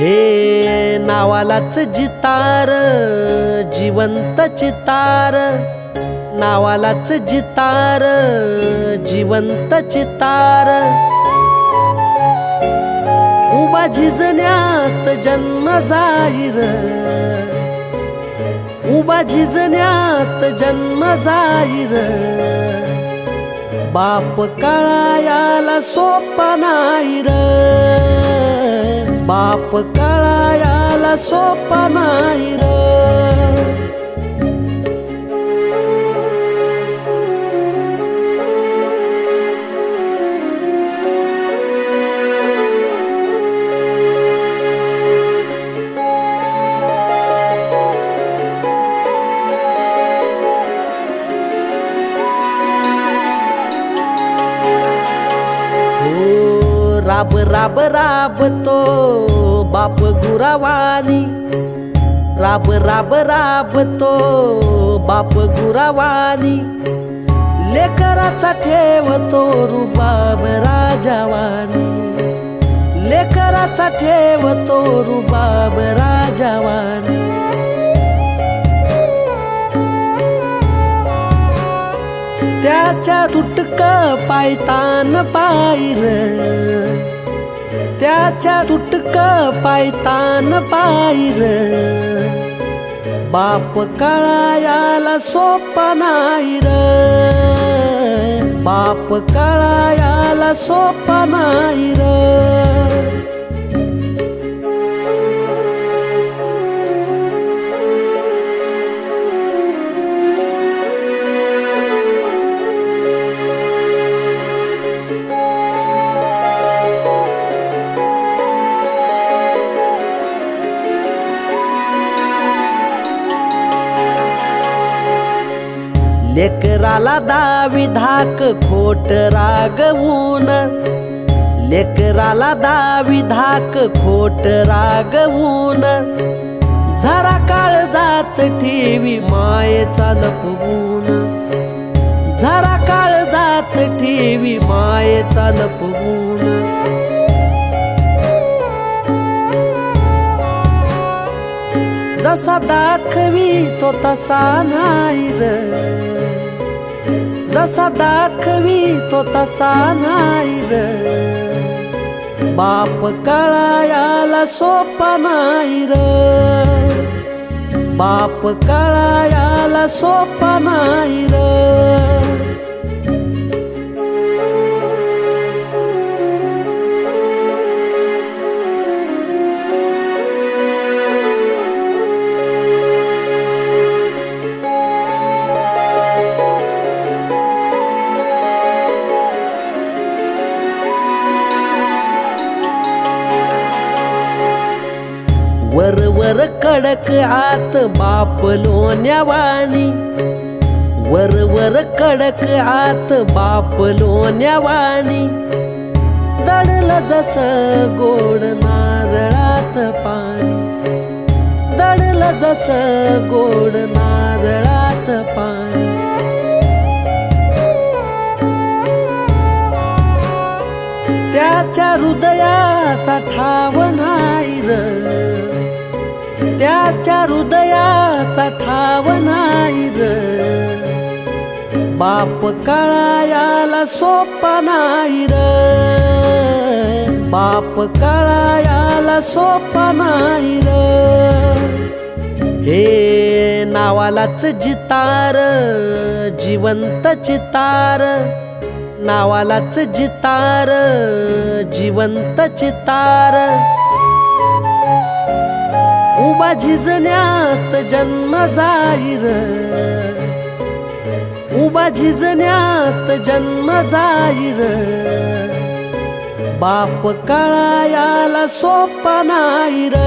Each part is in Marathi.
हे नावालाच जितार जिवंत चितार. नावालाच जितार जिवंत चितार. उभा झिजण्यात जन्म जाईर उभा झिजण्यात जन्म जाईर बाप काळायाला सोपा नाही र बाप काळायाला सोपा नाही र हो राब राब बाप गुरावानी. राब राब राबतो बाप गुरावानी. लेकराचा ठेवतो रुबाब राजावानी. लेकराचा ठेवतो रुबाब राजावानी. त्याच्या तुटक पायतान पायर. त्याच्या तुटक पायतान पायर. बाप काळायाला सोपा नाही र बाप काळायाला सोपा नाही र लेकराला दावी धाक खोट रागवून. लेकराला दावी धाक खोट रागवून. झरा काळ जात ठेवी मायेचा लपवून. झरा काळ जात ठेवी मायेचा लपवून. जसा दाखवी तो तसा नाही र. जसा दाखवी तो तसा नाही र. बाप कळायाला सोपा नाही र. बाप कळायाला सोपा नाही र. वर वर कडक आत बाप लोण्यावाणी. वर वर कडक आत बाप लोण्यावाणी. दडलं जस गोड नारळात पाणी. दडलं जस गोड नारळात पाणी. त्याच्या हृदयाचा ठावना त्याच्या हृदयाचा ठाव नाही र. बाप काळायाला सोपा नाही र. बाप काळायाला सोपा नाही र. हे नावालाच जितार जिवंत चितार. नावालाच जितार जिवंत चितार. उभा झिजण्यात जन्म जाईर उभा झिजण्यात जन्म जाईर बाप काळायाला सोपा नाही र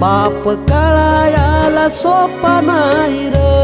बाप काळायाला सोपा नाही र